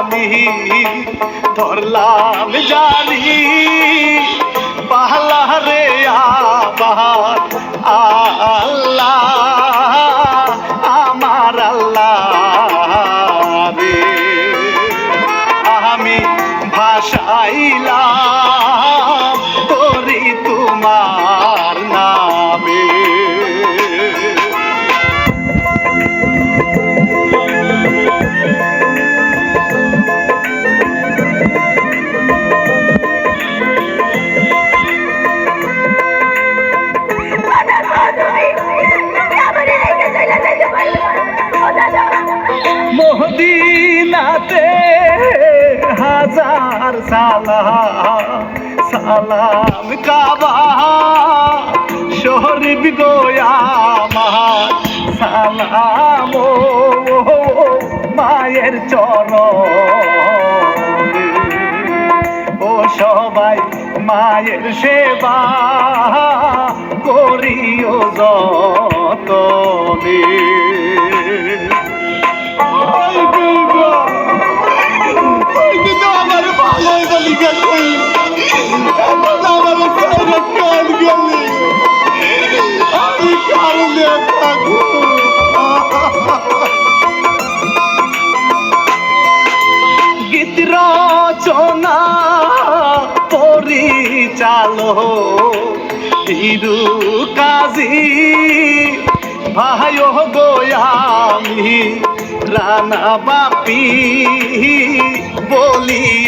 আমি ধরলাম জানি পাহলা রে আল্লাহ আমার আল্লাহ রে। আমি ভাসাইলাম মহদিনাতে হাজার সালাম সালাম কাবা শরীফ গোয়ামার সালাম মায়ের চরণ। ও সবাই মায়ের সেবা করিও যতনে। গীত রচনা পরিচালক হিরু কাজী। ভাই গোয়ামি রানা বাপি বলি